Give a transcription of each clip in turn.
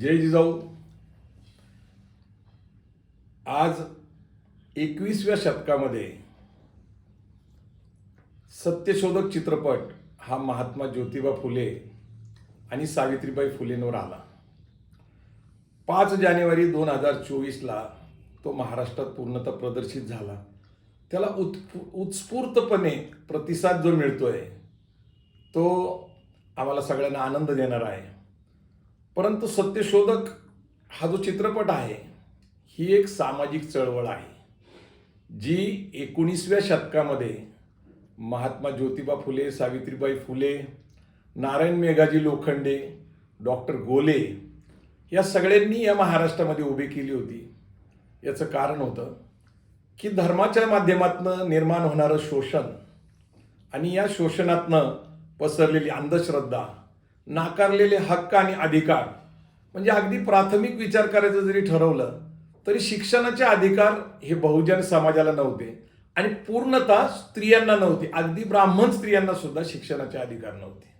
जय जिजाऊ. आज एकवीसव्या शतकामध्ये सत्यशोधक चित्रपट हा महात्मा ज्योतिबा फुले आणि सावित्रीबाई फुलेंवर आला. पाच जानेवारी दोन हजार चोवीसला तो महाराष्ट्रात पूर्णतः प्रदर्शित झाला. त्याला उत् उत्स्फूर्तपणे प्रतिसाद जो मिळतोय तो आम्हाला सगळ्यांना आनंद देणार आहे. परंतु सत्यशोधक हा जो चित्रपट आहे ही एक सामाजिक चळवळ आहे जी एकोणीसव्या शतकामध्ये महात्मा ज्योतिबा फुले सावित्रीबाई फुले नारायण मेघाजी लोखंडे डॉक्टर गोले या सगळ्यांनी या महाराष्ट्रामध्ये उभी केली होती. याचं कारण होतं की धर्माच्या माध्यमातनं निर्माण होणारं शोषण आणि या शोषणातनं पसरलेली अंधश्रद्धा नाकारलेले हक्क आणि अधिकार. म्हणजे अगदी प्राथमिक विचार करायचं जरी ठरवलं तरी शिक्षणाचे अधिकार हे बहुजन समाजाला नव्हते. आणि पूर्णतः स्त्रियांना नव्हते. अगदी ब्राह्मण स्त्रियांना सुद्धा शिक्षणाचे अधिकार नव्हते.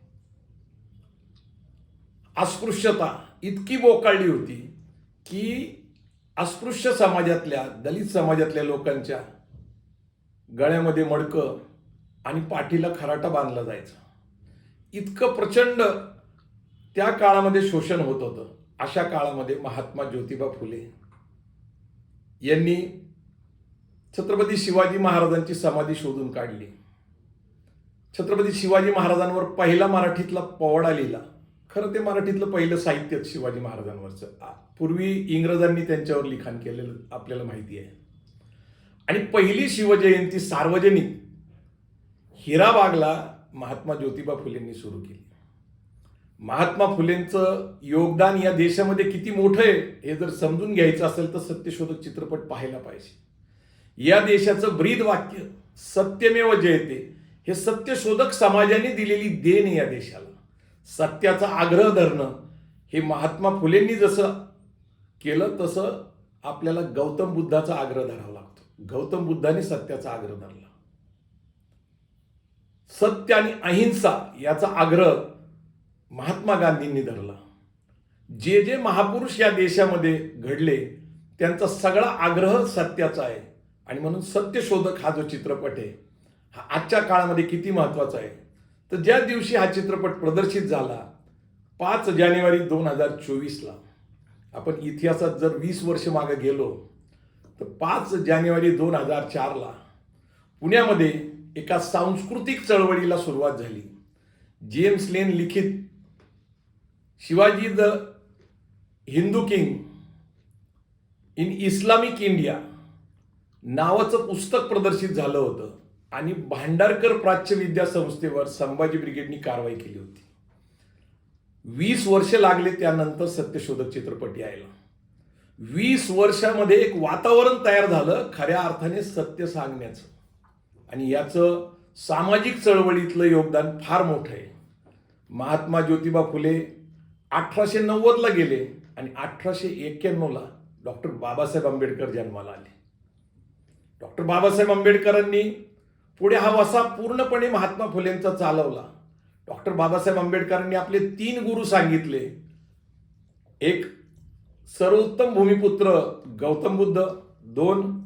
अस्पृश्यता इतकी बोकाळली होती की अस्पृश्य समाजातल्या दलित समाजातल्या लोकांच्या गळ्यामध्ये मडकं आणि पाठीला खराटा बांधला जायचा. इतकं प्रचंड त्या काळामध्ये शोषण होत होतं. अशा काळामध्ये महात्मा ज्योतिबा फुले यांनी छत्रपती शिवाजी महाराजांची समाधी शोधून काढली. छत्रपती शिवाजी महाराजांवर पहिला मराठीतला पवाडा लिहिला. खरं ते मराठीतलं पहिलं साहित्य शिवाजी महाराजांवरचं. पूर्वी इंग्रजांनी त्यांच्यावर लिखाण केलेलं आपल्याला माहिती आहे. आणि पहिली शिवजयंती सार्वजनिक हिराबागला महात्मा ज्योतिबा फुलेंनी सुरू केली. महात्मा फुलेंचं योगदान या देशामध्ये किती मोठं आहे हे जर समजून घ्यायचं असेल तर सत्यशोधक चित्रपट पाहायला पाहिजे. या देशाचं ब्रीद वाक्य सत्यमेव जयते हे सत्यशोधक समाजाने दिलेली देण या देशाला. सत्याचा आग्रह धरणं हे महात्मा फुलेंनी जसं केलं तसं आपल्याला गौतम बुद्धाचा आग्रह धरावा लागतो. गौतम बुद्धाने सत्याचा आग्रह धरला. सत्य आणि अहिंसा याचा आग्रह महात्मा गांधींनी धरला. जे जे महापुरुष या देशामध्ये घडले त्यांचा सगळा आग्रह सत्याचा आहे. आणि म्हणून सत्यशोधक हा जो चित्रपट आहे हा आजच्या काळामध्ये किती महत्त्वाचा आहे. तर ज्या दिवशी हा चित्रपट प्रदर्शित झाला पाच जानेवारी दोन हजार चोवीसला आपण इतिहासात जर वीस वर्ष मागे गेलो तर पाच जानेवारी दोन हजार चारला पुण्यामध्ये एका सांस्कृतिक चळवळीला सुरुवात झाली. जेम्स लेन लिखित Shivaji the Hindu king in Islamic India नावाचं पुस्तक प्रदर्शित झालं होतं आणि भांडारकर प्राच्य विद्या संस्थेवर संभाजी ब्रिगेडनी कारवाई केली होती. वीस वर्ष लागले त्यानंतर सत्यशोधक चित्रपट यायला. वीस वर्षामध्ये एक वातावरण तयार झालं खऱ्या अर्थाने सत्य सांगण्याचं. आणि याचं सामाजिक चळवळीतलं योगदान फार मोठं आहे. महात्मा ज्योतिबा फुले अठराशे नव्वदला गेले आणि अठराशे एक्क्याण्णवला डॉक्टर बाबासाहेब आंबेडकर जन्माला आले. डॉक्टर बाबासाहेब आंबेडकरांनी पुढे हा वसा पूर्णपणे महात्मा फुलेंचा चालवला. डॉक्टर बाबासाहेब आंबेडकरांनी आपले तीन गुरु सांगितले. एक सर्वोत्तम भूमिपुत्र गौतम बुद्ध. दोन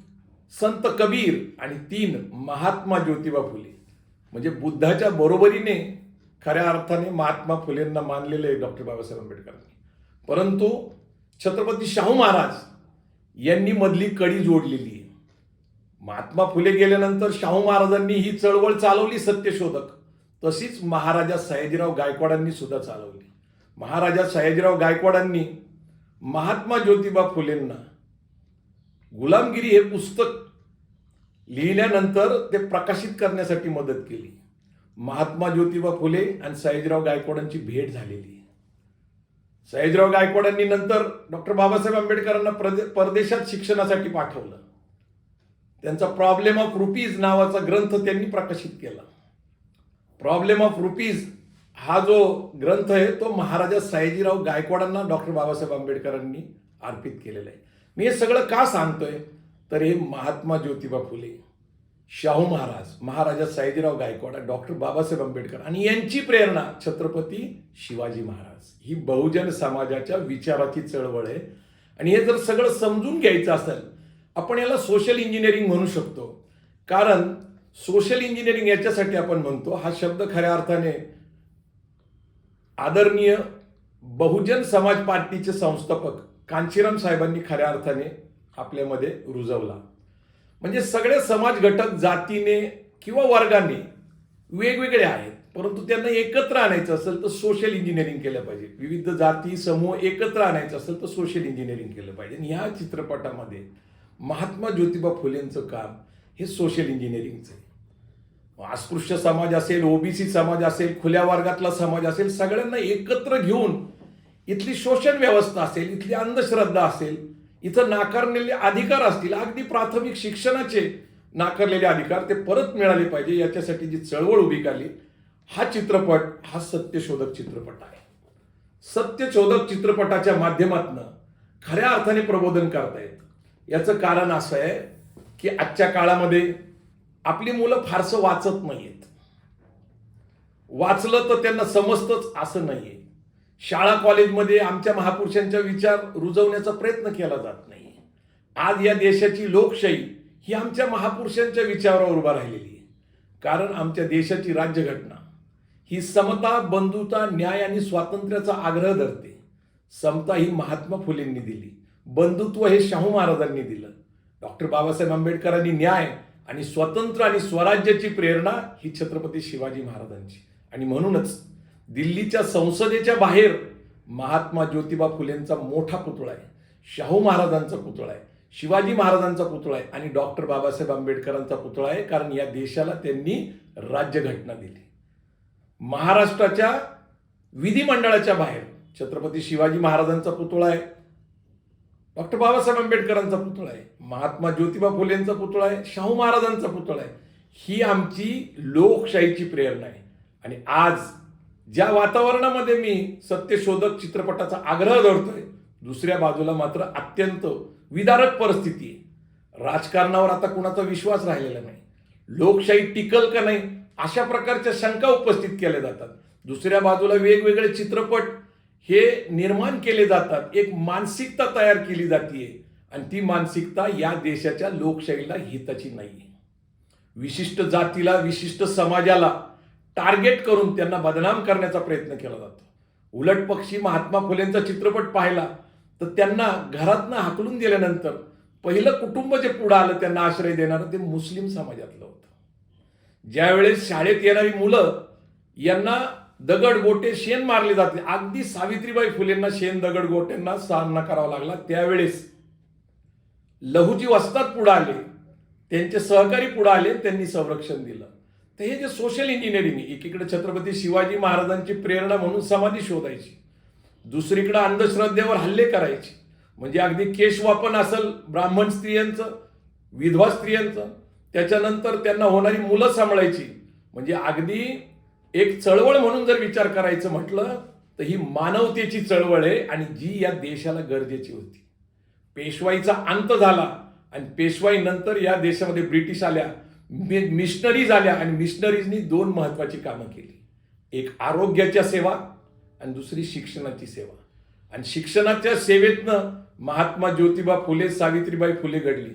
संत कबीर. आणि तीन महात्मा ज्योतिबा फुले. म्हणजे बुद्धाच्या बरोबरीने खऱ्या अर्थाने महात्मा फुलेंना मानलेले आहे डॉक्टर बाबासाहेब आंबेडकरांनी. परंतु छत्रपती शाहू महाराज यांनी मधली कडी जोडलेली आहे. महात्मा फुले गेल्यानंतर शाहू महाराजांनी ही चळवळ चालवली सत्यशोधक. तशीच महाराजा सयाजीराव गायकवाडांनी सुद्धा चालवली. महाराजा सयाजीराव गायकवाडांनी महात्मा ज्योतिबा फुलेंना गुलामगिरी हे पुस्तक लिहिल्यानंतर ते प्रकाशित करण्यासाठी मदत केली. महात्मा ज्योतिबा फुले आणि सयाजीराव गायकवाडांची भेट झालेली. सयाजीराव गायकवाडांनी नंतर डॉक्टर बाबासाहेब आंबेडकरांना प्रदे परदेशात शिक्षणासाठी पाठवलं. त्यांचा प्रॉब्लेम ऑफ रुपीज नावाचा ग्रंथ त्यांनी प्रकाशित केला. प्रॉब्लेम ऑफ रुपीज हा जो ग्रंथ आहे तो महाराजा सयाजीराव गायकवाडांना डॉक्टर बाबासाहेब आंबेडकरांनी अर्पित केलेला आहे. मी हे सगळं का सांगतोय? तर हे महात्मा ज्योतिबा फुले शाहू महाराज महाराजा सयाजीराव गायकवाड डॉक्टर बाबासाहेब आंबेडकर आणि यांची प्रेरणा छत्रपती शिवाजी महाराज. ही बहुजन समाजाच्या विचाराची चळवळ आहे. आणि हे जर सगळं समजून घ्यायचं असेल आपण याला सोशल इंजिनिअरिंग म्हणू शकतो. कारण सोशल इंजिनिअरिंग याच्यासाठी आपण म्हणतो हा शब्द खऱ्या अर्थाने आदरणीय बहुजन समाज पार्टीचे संस्थापक कांचीराम साहेबांनी खऱ्या अर्थाने आपल्यामध्ये रुजवला. म्हणजे सगळे समाज घटक जातीने किंवा वर्गाने वेगवेगळे आहेत. परंतु त्यांना एकत्र आणायचं असेल तर सोशल इंजिनिअरिंग केलं पाहिजे. विविध जाती समूह एकत्र आणायचं असेल तर सोशल इंजिनिअरिंग केलं पाहिजे. आणि ह्या चित्रपटामध्ये महात्मा ज्योतिबा फुलेंचं काम हे सोशल इंजिनिअरिंगचं आहे. अस्पृश्य समाज असेल ओबीसी समाज असेल खुल्या वर्गातला समाज असेल सगळ्यांना एकत्र घेऊन इथली शोषण व्यवस्था असेल इथली अंधश्रद्धा असेल इथं नाकारलेले अधिकार असतील अगदी प्राथमिक शिक्षणाचे नाकारलेले अधिकार ते परत मिळाले पाहिजे याच्यासाठी जी चळवळ उभी केली हा चित्रपट हा सत्यशोधक चित्रपट आहे. सत्यशोधक चित्रपटाच्या माध्यमातून खऱ्या अर्थाने प्रबोधन करता येत याचं कारण असं आहे की आजच्या काळामध्ये आपली मुलं फारसं वाचत नाहीयेत. वाचलं तर त्यांना समजतच असं नाहीये. शाळा कॉलेजमध्ये आमच्या महापुरुषांचा विचार रुजवण्याचा प्रयत्न केला जात नाही. आज या देशाची लोकशाही ही आमच्या महापुरुषांच्या विचारावर उभा राहिलेली आहे. कारण आमच्या देशाची राज्यघटना ही समता बंधुता न्याय आणि स्वातंत्र्याचा आग्रह धरते. समता ही महात्मा फुलेंनी दिली. बंधुत्व हे शाहू महाराजांनी दिलं. डॉक्टर बाबासाहेब आंबेडकरांनी न्याय आणि स्वतंत्र आणि स्वराज्याची प्रेरणा ही छत्रपती शिवाजी महाराजांची. आणि म्हणूनच दिल्लीच्या संसदेच्या बाहेर महात्मा ज्योतिबा फुलेंचा मोठा पुतळा आहे. शाहू महाराजांचा पुतळा आहे. शिवाजी महाराजांचा पुतळा आहे आणि डॉक्टर बाबासाहेब आंबेडकरांचा पुतळा आहे कारण या देशाला त्यांनी राज्यघटना दिली. महाराष्ट्राच्या विधिमंडळाच्या बाहेर छत्रपती शिवाजी महाराजांचा पुतळा आहे. डॉक्टर बाबासाहेब आंबेडकरांचा पुतळा आहे. महात्मा ज्योतिबा फुलेंचा पुतळा आहे. शाहू महाराजांचा पुतळा आहे. ही आमची लोकशाहीची प्रेरणा आहे. आणि आज ज्या वातावरणामध्ये मी सत्यशोधक चित्रपटाचा आग्रह धरतोय दुसऱ्या बाजूला मात्र अत्यंत विदारक परिस्थिती आहे. राजकारणावर आता कुणाचा विश्वास राहिलेला नाही. लोकशाही टिकल का नाही अशा प्रकारच्या शंका उपस्थित केल्या जातात. दुसऱ्या बाजूला वेगवेगळे चित्रपट हे निर्माण केले जातात. एक मानसिकता तयार केली जाते आणि ती मानसिकता या देशाच्या लोकशाहीला हिताची नाही विशिष्ट जातीला विशिष्ट समाजाला टार्गेट करून त्यांना बदनाम करण्याचा प्रयत्न केला जातो. उलट पक्षी महात्मा फुलेंचा चित्रपट पाहिला तर त्यांना घरातनं हाकलून दिल्यानंतर पहिलं कुटुंब जे पुढं आलं त्यांना आश्रय देणारं ते मुस्लिम समाजातलं होतं. ज्यावेळेस शाळेत येणारी मुलं यांना दगड गोटे शेण मारले जाते. अगदी सावित्रीबाई फुलेंना शेण दगड गोटेंना सामना करावा लागला. त्यावेळेस लहुजी वस्तात पुढे आले त्यांचे सहकारी पुढे आले त्यांनी संरक्षण दिलं. तर हे जे सोशल इंजिनिअरिंग एकीकडे छत्रपती शिवाजी महाराजांची प्रेरणा म्हणून समाधी शोधायची दुसरीकडे अंधश्रद्धेवर हल्ले करायचे म्हणजे अगदी केशवापन असेल ब्राह्मण स्त्रियांचं विधवा स्त्रियांचं त्याच्यानंतर त्यांना होणारी मुलं सांभाळायची. म्हणजे अगदी एक चळवळ म्हणून जर विचार करायचं म्हटलं तर ही मानवतेची चळवळ आहे आणि जी या देशाला गरजेची होती. पेशवाईचा अंत झाला आणि पेशवाई नंतर या देशामध्ये ब्रिटिश आल्या. मि- मिशनरीज आल्या आणि मिशनरीजनी दोन महत्वाची कामं केली. एक आरोग्याच्या सेवा आणि दुसरी शिक्षणाची सेवा. आणि शिक्षणाच्या सेवेतनं महात्मा ज्योतिबा फुले सावित्रीबाई फुले घडली.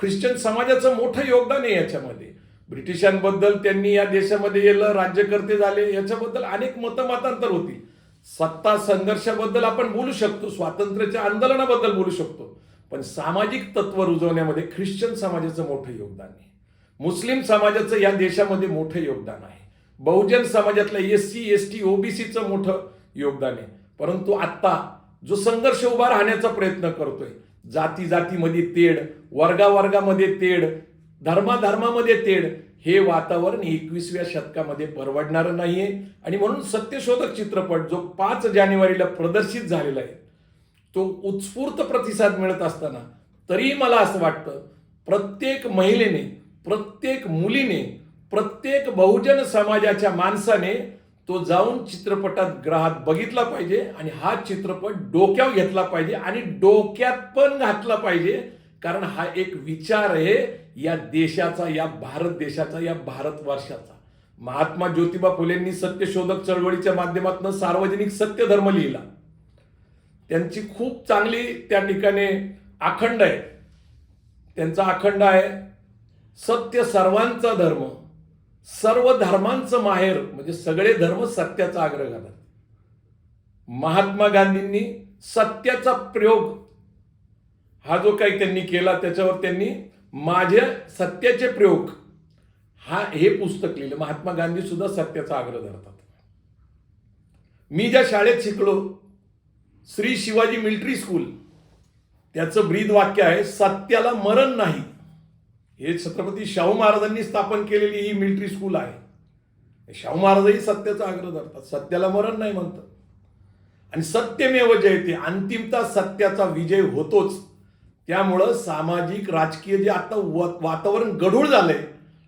ख्रिश्चन समाजाचं मोठं योगदान आहे याच्यामध्ये. ब्रिटिशांबद्दल त्यांनी या देशामध्ये गेलं राज्यकर्ते झाले याच्याबद्दल अनेक मतमतांतर होती. सत्ता संघर्षाबद्दल आपण बोलू शकतो स्वातंत्र्याच्या आंदोलनाबद्दल बोलू शकतो. पण सामाजिक तत्व रुजवण्यामध्ये ख्रिश्चन समाजाचं मोठं योगदान आहे. मुस्लिम समाजाचं या देशामध्ये मोठं योगदान आहे. बहुजन समाजातलं एस सी एस टी ओबीसीचं मोठं योगदान आहे. परंतु आत्ता जो संघर्ष उभा राहण्याचा प्रयत्न करतोय जाती जातीमध्ये तेढ वर्गावर्गामध्ये तेढ धर्माधर्मामध्ये तेढ हे वातावरण एकवीसव्या शतकामध्ये परवडणारं नाहीये. आणि म्हणून सत्यशोधक चित्रपट जो पाच जानेवारीला प्रदर्शित झालेला आहे तो उत्स्फूर्त प्रतिसाद मिळत असताना तरीही मला असं वाटतं प्रत्येक महिलेने प्रत्येक मुलीने प्रत्येक बहुजन समाजाच्या माणसाने तो जाऊन चित्रपटात ग्रहात बघितला पाहिजे आणि हा चित्रपट डोक्यावर घेतला पाहिजे आणि डोक्यात पण घातला पाहिजे. कारण हा एक विचार आहे या देशाचा या भारत देशाचा या भारत वर्षाचा. महात्मा ज्योतिबा फुलेंनी सत्यशोधक चळवळीच्या माध्यमातून सार्वजनिक सत्य धर्म लिहिला. त्यांची खूप चांगली त्या ठिकाणी अखंड आहे. त्यांचा अखंड आहे सत्य सर्वांचा धर्म सर्व धर्मांचं माहेर म्हणजे सगळे धर्म सत्याचा आग्रह करतात. महात्मा गांधींनी सत्याचा प्रयोग हा जो काही त्यांनी केला त्याच्यावर त्यांनी माझे सत्याचे प्रयोग हा हे पुस्तक लिहिलं. महात्मा गांधी सुद्धा सत्याचा आग्रह धरतात. मी ज्या शाळेत शिकलो श्री शिवाजी मिलिटरी स्कूल त्याचं ब्रीद वाक्य आहे सत्याला मरण नाही. हे छत्रपती शाहू महाराजांनी स्थापन केलेली ही मिलिटरी स्कूल आहे. शाहू महाराजही सत्याचा आग्रह धरतात. सत्याला मरण नाही म्हणतात. आणि सत्यमेव जयते अंतिमता सत्याचा विजय होतोच. त्यामुळं सामाजिक राजकीय जे आता वातावरण गढूळ झालंय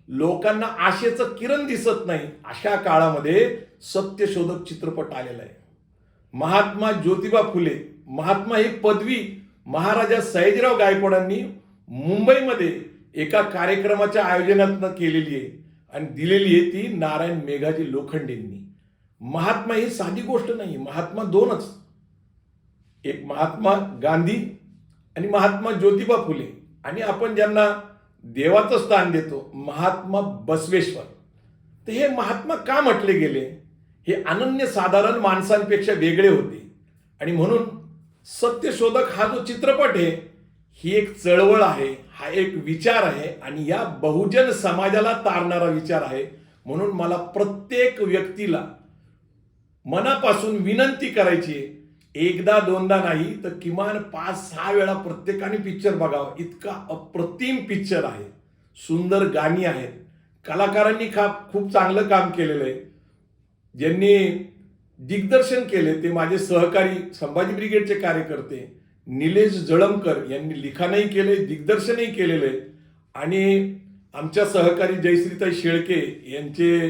लोकांना आशेचं किरण दिसत नाही अशा काळामध्ये सत्यशोधक चित्रपट आलेला आहे. महात्मा ज्योतिबा फुले महात्मा ही पदवी महाराजा सयाजीराव गायकवाडांनी मुंबईमध्ये एका कार्यक्रमाच्या आयोजनातनं केलेली आहे आणि दिलेली आहे ती नारायण मेघाजी लोखंडेंनी. महात्मा ही साधी गोष्ट नाही महात्मा दोनच. एक महात्मा गांधी आणि महात्मा ज्योतिबा फुले. आणि आपण ज्यांना देवाचं स्थान देतो महात्मा बसवेश्वर. तर हे महात्मा का म्हटले गेले? हे अनन्य साधारण माणसांपेक्षा वेगळे होते. आणि म्हणून सत्यशोधक हा जो चित्रपट आहे ही एक चळवळ आहे हा एक विचार आहे आणि या बहुजन समाजाला तारणारा विचार आहे. म्हणून मला प्रत्येक व्यक्तीला मनापासून विनंती करायची आहे एकदा दोनदा नाही तर किमान पाच सहा वेळा प्रत्येकाने पिक्चर बघावा. इतका अप्रतिम पिक्चर आहे. सुंदर गाणी आहेत. कलाकारांनी खा खूप चांगलं काम केलेलं आहे. ज्यांनी दिग्दर्शन केले ते माझे सहकारी संभाजी ब्रिगेडचे कार्यकर्ते निलेश जळमकर यांनी लिखाणही केले दिग्दर्शनही केलेलं. आहे आणि आमच्या सहकारी जयश्रीताई शेळके यांचे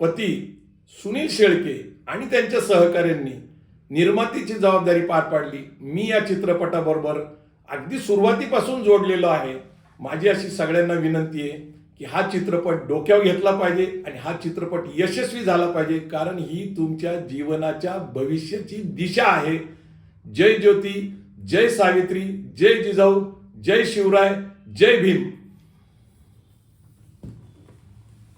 पती सुनील शेळके आणि त्यांच्या सहकाऱ्यांनी निर्मातीची जबाबदारी पार पाडली. मी या चित्रपटाबरोबर अगदी सुरुवातीपासून जोडलेलो आहे. माझी अशी सगळ्यांना विनंती आहे की हा चित्रपट डोक्यावर घेतला पाहिजे आणि हा चित्रपट यशस्वी झाला पाहिजे कारण ही तुमच्या जीवनाच्या भविष्याची दिशा आहे. जय ज्योती जय सावित्री जय जिजाऊ जय शिवराय जय भीम.